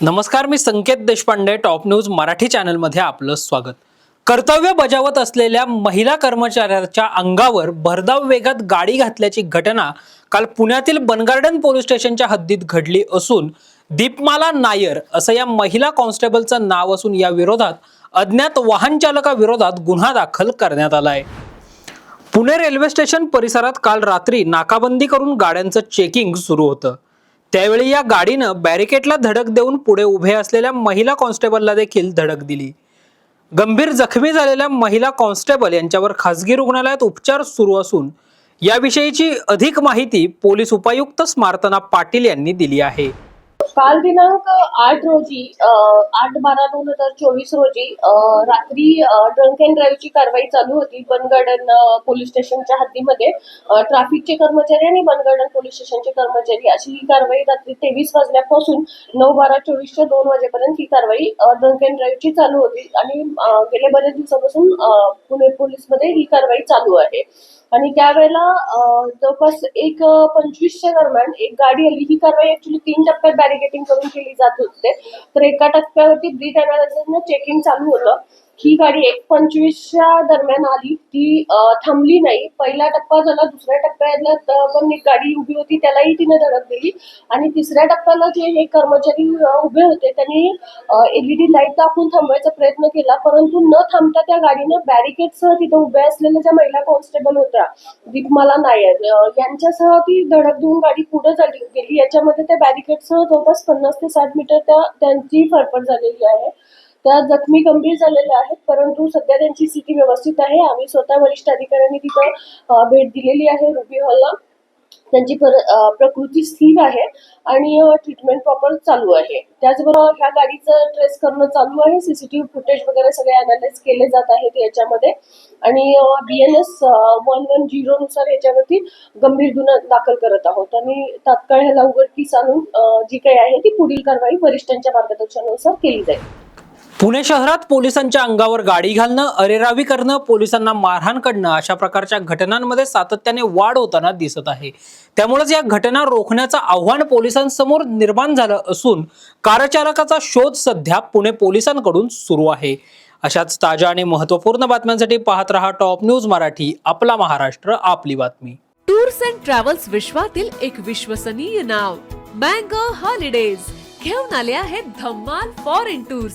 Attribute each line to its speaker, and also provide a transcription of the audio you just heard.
Speaker 1: नमस्कार मी Sanket Deshpande top news Marathi चॅनलमध्ये आपलं स्वागत. कर्तव्य बजावत असलेल्या महिला कर्मचाऱ्याच्या अंगावर भरधाव वेगात गाडी घातल्याची घटना काल पुण्यातील बनगार्डन पोलीस स्टेशनच्या हद्दीत घडली असून दीपमाला नायर असं या महिला कॉन्स्टेबलचं नाव असून या विरोधात अज्ञात वाहन चालकाविरोधात गुन्हा दाखल करण्यात आला आहे. पुणे रेल्वे स्टेशन परिसरात काल रात्री नाकाबंदी करून गाड्यांचं चेकिंग सुरू होतं. त्यावेळी या गाडीनं बॅरिकेडला धडक देऊन पुढे उभे असलेल्या महिला कॉन्स्टेबलला देखील धडक दिली. गंभीर जखमी झालेल्या महिला कॉन्स्टेबल यांच्यावर खासगी रुग्णालयात उपचार सुरू असून याविषयीची अधिक माहिती पोलीस उपायुक्त स्मार्तना पाटील यांनी दिली आहे.
Speaker 2: काल दिनांक आठ रोजी आठ बारा दोन हजार चोवीस रोजी रात्री ड्रंक अँड ड्राईव्हची कारवाई चालू होती बनगार्डन पोलीस स्टेशनच्या हद्दीमध्ये. ट्रॅफिकचे कर्मचारी आणि बनगार्डन पोलीस स्टेशनचे कर्मचारी अशी ही कारवाई रात्री तेवीस वाजल्यापासून नऊ बारा चोवीसच्या दोन वाजेपर्यंत ही कारवाई ड्रंक अँड ड्राईव्हची चालू होती. आणि गेल्या बऱ्याच दिवसापासून पुणे पोलीसमध्ये ही कारवाई चालू आहे. आणि त्यावेळेला जवळपास एक पंचवीसच्या दरम्यान एक गाडी आली. ही कारवाई ऍक्च्युली तीन टप्प्यात टार्गेटिंग करून केली जात होते तर एका टप्प्यावरती ब्रीड अनालिसिसनं चेकिंग चालू होतं. ही गाडी एक पंचवीसच्या दरम्यान आली. ती थांबली नाही. पहिला टप्पा झाला दुसऱ्या टप्प्यातला त- पण एक गाडी उभी होती त्यालाही तिने धडक दिली. आणि तिसऱ्या टप्प्याला जे हे कर्मचारी उभे होते त्यांनी एलईडी लाइट दाखवून थांबवायचा प्रयत्न केला. परंतु न थांबता त्या गाडीनं बॅरिकेडसह तिथे उभ्या असलेल्या ज्या महिला कॉन्स्टेबल होत्या दीपमाला नायर यांच्यासह ती धडक देऊन गाडी पुढे झाली गेली. याच्यामध्ये त्या बॅरिकेडसह जवळपास पन्नास ते साठ मीटर त्या त्यांची फरफट झालेली आहे. त्या जखमी गंभीर झालेल्या आहेत परंतु सध्या त्यांची स्थिती व्यवस्थित आहे. आम्ही स्वतः वरिष्ठ अधिकाऱ्यांनी तिथं भेट दिलेली आहे रुबी हॉलला. त्यांची पर प्रकृती स्थिर आहे आणि ट्रीटमेंट प्रॉपर चालू आहे. त्याचबरोबर ह्या गाडीचं ट्रेस करणं चालू आहे. सीसीटीव्ही फुटेज वगैरे सगळे अनालाइज केले जात आहेत याच्यामध्ये. आणि B N S one one zero नुसार याच्यावरती गंभीर गुन्हा दाखल करत आहोत. आणि तात्काळ ह्याला उघडकीस आणून जी काही आहे ती पुढील कारवाई वरिष्ठांच्या मार्गदर्शनानुसार केली जाईल.
Speaker 1: पुणे शहरात पोलिसांच्या अंगावर गाडी घालणं अरेरावी करणं पोलिसांना मारहाण करणं अशा प्रकारच्या घटनांमध्ये सातत्याने वाढ होताना दिसत आहे. त्यामुळेच या घटना रोखण्याचं आव्हान पोलिसांसमोर निर्माण झालं असून कारचालकाचा शोध सध्या पुणे पोलिसांकडून सुरू आहे. अशाच ताज्या आणि महत्त्वपूर्ण बातम्यांसाठी पाहत रहा टॉप न्यूज मराठी आपला महाराष्ट्र आपली बातमी.
Speaker 3: टूर्स अँड ट्रॅव्हल्स विश्वातील एक विश्वसनीय नाव मँगो हॉलिडेज. घेऊन आले आहेत धम्माल फॉरेन टूर्स.